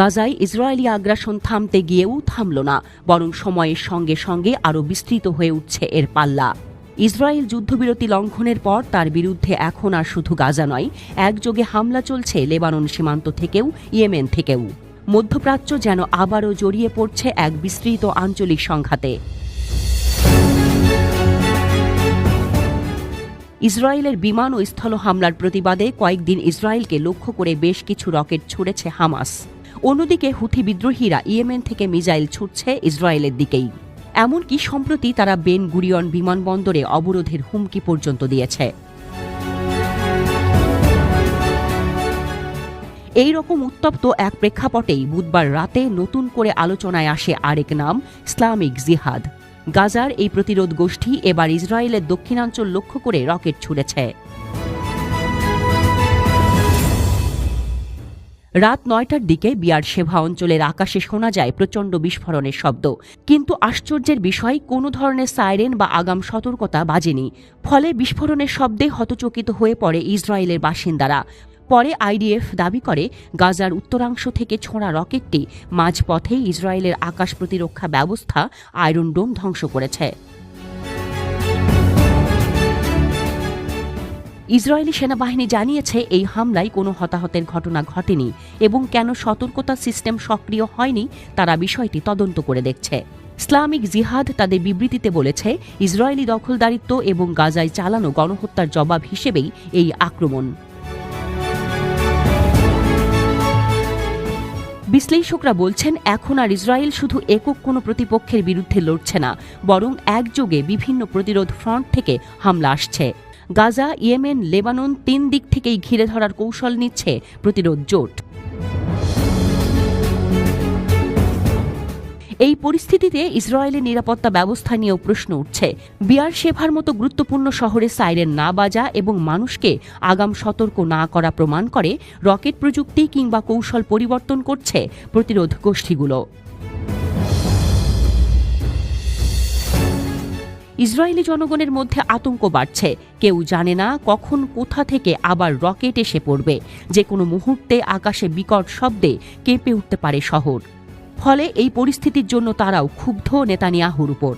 গাজায় ইসরায়েলি আগ্রাসন থামতে গিয়েও থামল না, বরং সময়ের সঙ্গে সঙ্গে আরও বিস্তৃত হয়ে উঠছে এর পাল্লা। ইসরায়েল যুদ্ধবিরতি লঙ্ঘনের পর তার বিরুদ্ধে এখন আর শুধু গাজা নয়, একযোগে হামলা চলছে লেবানন সীমান্ত থেকেও, ইয়েমেন থেকেও। মধ্যপ্রাচ্য যেন আবারও জড়িয়ে পড়ছে এক বিস্তৃত আঞ্চলিক সংঘাতে। ইসরায়েলের বিমান ও স্থল হামলার প্রতিবাদে কয়েকদিন ইসরায়েলকে লক্ষ্য করে বেশ কিছু রকেট ছুড়েছে হামাস। অন্যদিকে হুথি বিদ্রোহীরা ইয়েমেন থেকে মিজাইল ছুটছে ইসরায়েলের দিকেই। এমনকি সম্প্রতি তারা বেন গুরিয়ন বিমানবন্দরে অবরোধের হুমকি পর্যন্ত দিয়েছে। এই রকম উত্তপ্ত এক প্রেক্ষাপটেই বুধবার রাতে নতুন করে আলোচনায় আসে আরেক নাম, ইসলামিক জিহাদ। গাজার এই প্রতিরোধ গোষ্ঠী এবার ইসরায়েলের দক্ষিণাঞ্চল লক্ষ্য করে রকেট ছুড়েছে। রাত নয়টার দিকে বিয়ার সেভা অঞ্চলের আকাশে শোনা যায় প্রচণ্ড বিস্ফোরণের শব্দ। কিন্তু আশ্চর্যের বিষয়, কোনো ধরনের সাইরেন বা আগাম সতর্কতা বাজেনি। ফলে বিস্ফোরণের শব্দে হতচকিত হয়ে পড়ে ইসরায়েলের বাসিন্দারা। পরে আইডিএফ দাবি করে, গাজার উত্তরাংশ থেকে ছোঁড়া রকেটটি মাঝপথে ইসরায়েলের আকাশ প্রতিরক্ষা ব্যবস্থা আয়রন ডোম ধ্বংস করেছে। ইসরায়েলি সেনাবাহিনী জানিয়েছে এই হামলায় কোনো হতাহতের ঘটনা ঘটেনি এবং কেন সতর্কতা সিস্টেম সক্রিয় হয়নি তারা বিষয়টি তদন্ত করে দেখছে। ইসলামিক জিহাদ তাদের বিবৃতিতে বলেছে, ইসরায়েলি দখলদারিত্ব এবং গাজায় চালানো গণহত্যার জবাব হিসেবেই এই আক্রমণ। বিশ্লেষকরা বলছেন, এখন আর ইসরায়েল শুধু একক কোনো প্রতিপক্ষের বিরুদ্ধে লড়ছে না, বরং একযোগে বিভিন্ন প্রতিরোধ ফ্রন্ট থেকে হামলা আসছে। গাজা, ইয়েমেন, লেবানন তিন দিক থেকেই ঘিরে ধরার কৌশল নিচ্ছে প্রতিরোধ জোট। এই পরিস্থিতিতে ইসরায়েলের নিরাপত্তা ব্যবস্থা নিয়েও প্রশ্ন উঠছে। বিয়ার শেভার মতো গুরুত্বপূর্ণ শহরে সাইরেন না বাজা এবং মানুষকে আগাম সতর্ক না করা প্রমাণ করে রকেট প্রযুক্তি কিংবা কৌশল পরিবর্তন করছে প্রতিরোধ গোষ্ঠীগুলো। ইসরায়েলি জনগণের মধ্যে আতঙ্ক বাড়ছে। কেউ জানে না কখন কোথা থেকে আবার রকেট এসে পড়বে। যে কোনো মুহূর্তে আকাশে বিকট শব্দে কেঁপে উঠতে পারে শহর। ফলে এই পরিস্থিতির জন্য তারাও ক্ষুব্ধ নেতানিয়াহুর উপর।